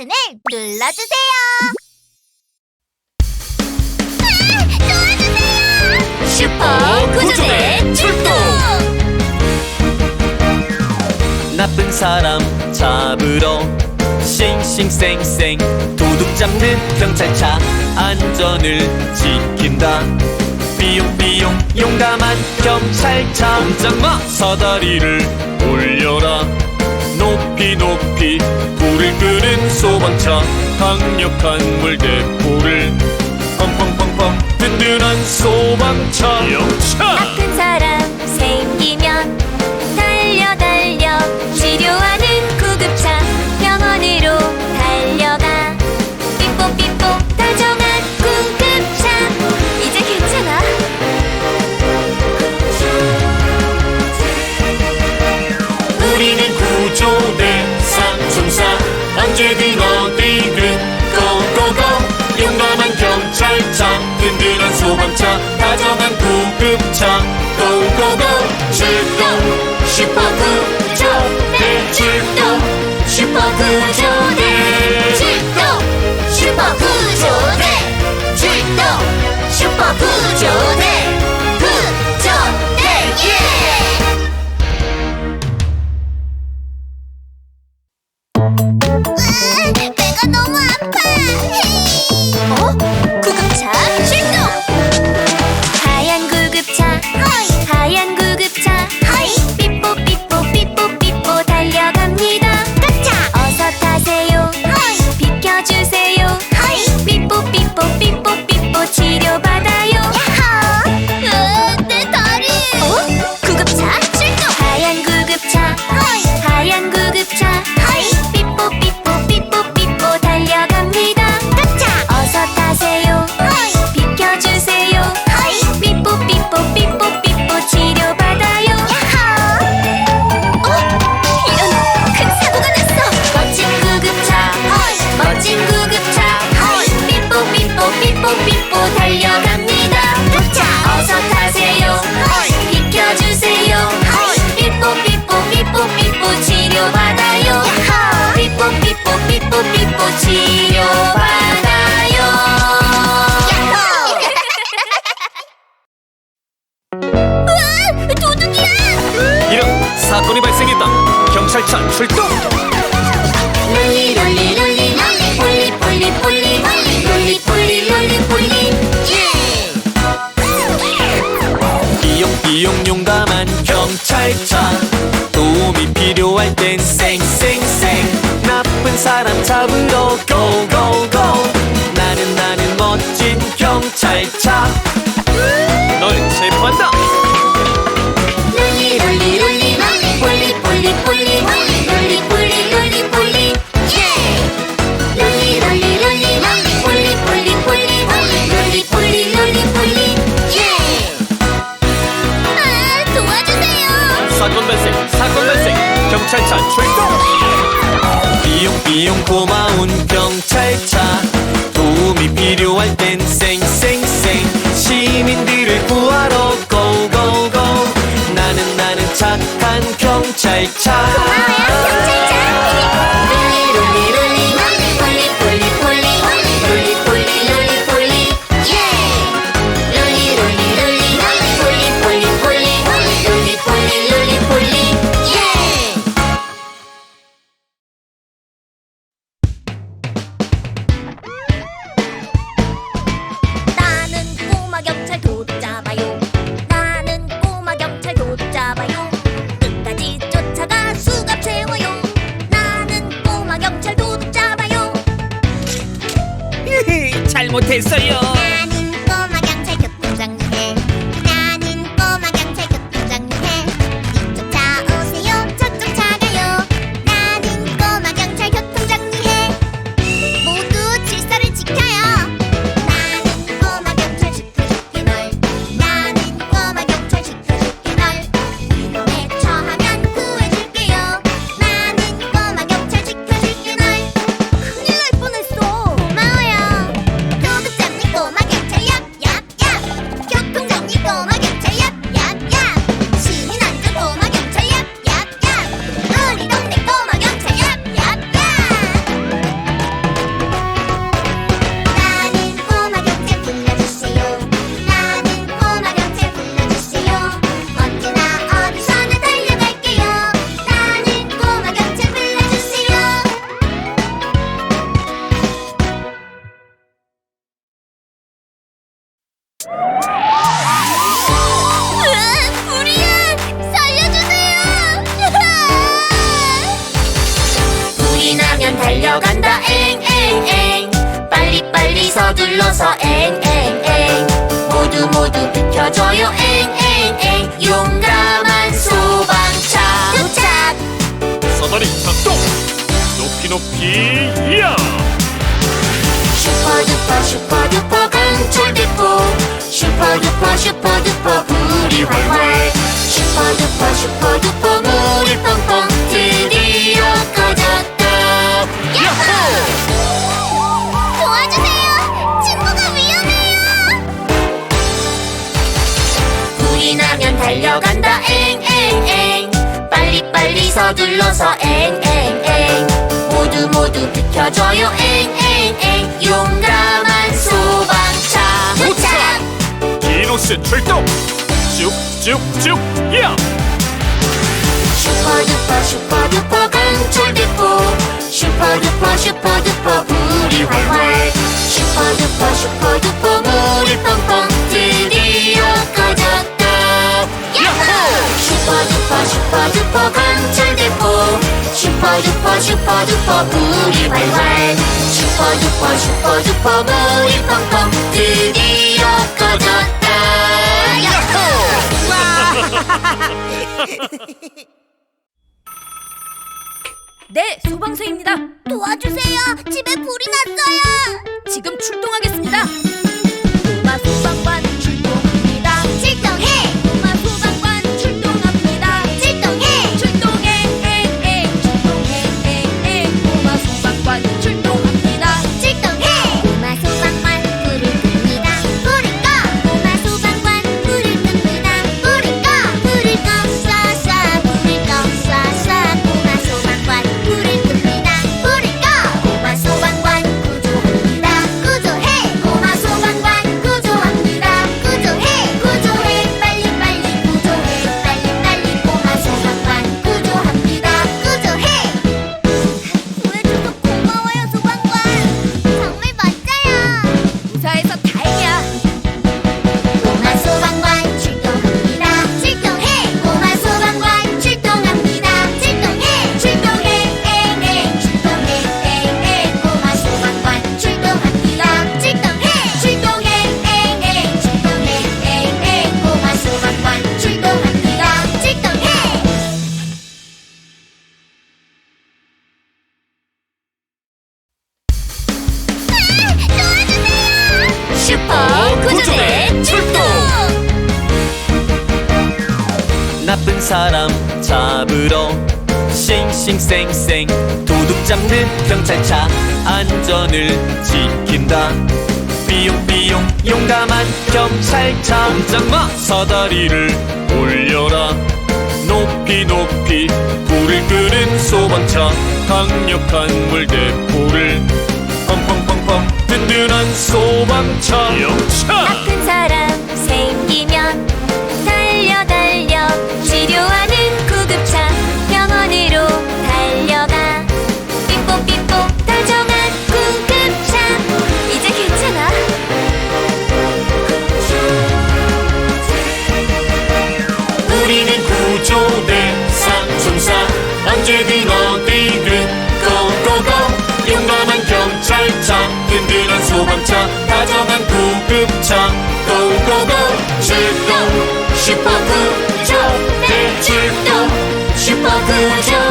버튼을 눌러주세요. 아, 슈퍼 구조대 출동! 나쁜 사람 잡으러 싱싱쌩쌩 도둑 잡는 경찰차 안전을 지킨다. 비용비용 용감한 경찰차. 꼼짝마! 사다리를 올려라. 높이 높이 불을 끄는 소방차 강력한 물대포를 펑펑펑펑 든든한 소방차 아, 영차! 아픈 사람 생기면 출동. 슈퍼 구조. 대 출동. 슈퍼 구조. 대 출동. 슈퍼 구조. 대 출동. 슈퍼 구조. 대 구조. 대 예! 사건이 발생했다. 경찰차 출동. 롤리 롤리 롤리 롤리 폴리 폴리 폴리 롤리 폴리 롤리 폴리 이용 이용 용감한 경찰차 도움이 필요할 땐 쌩쌩쌩 나쁜 사람 잡으러 이용 고마운 경찰차 도움이 필요할 땐 쌩. 잘못했어요. 달려간다. 엥엥엥. 빨리빨리 서둘러서 엥엥엥. 모두 모두 비켜줘요. 엥엥엥. 용감한 소방차. 도착. 사다리 작동. 높이 높이 이야. 슈퍼 슈퍼 슈퍼 슈 불이 나면 달려간다. 앵앵앵 빨리빨리 서둘러서 앵앵앵 모두 모두 비켜줘요. 앵앵앵 용감한 소방차. 도착! 디노스 출동! 쭉쭉쭉 야! 슈퍼두퍼 슈퍼두퍼 강철대포 슈퍼두퍼 슈퍼두퍼 불이 활활. 슈퍼두퍼 슈퍼두퍼 슈퍼두퍼 슈퍼두퍼 불이 활활 슈퍼두퍼 슈퍼두퍼 물이 펑펑 드디어 꺼졌다 야호! 네, 소방서입니다. 도와주세요. 집에 불이 났어요. 지금 출동하겠습니다. 나쁜 사람 잡으러 싱싱쌩쌩 도둑 잡는 경찰차 안전을 지킨다. 삐용삐용 용감한 경찰차 꼼짝마 사다리를 올려라. 높이 높이 불을 끄는 소방차 강력한 물대포를 펑펑펑펑 든든한 소방차. 영차 아픈 사람 출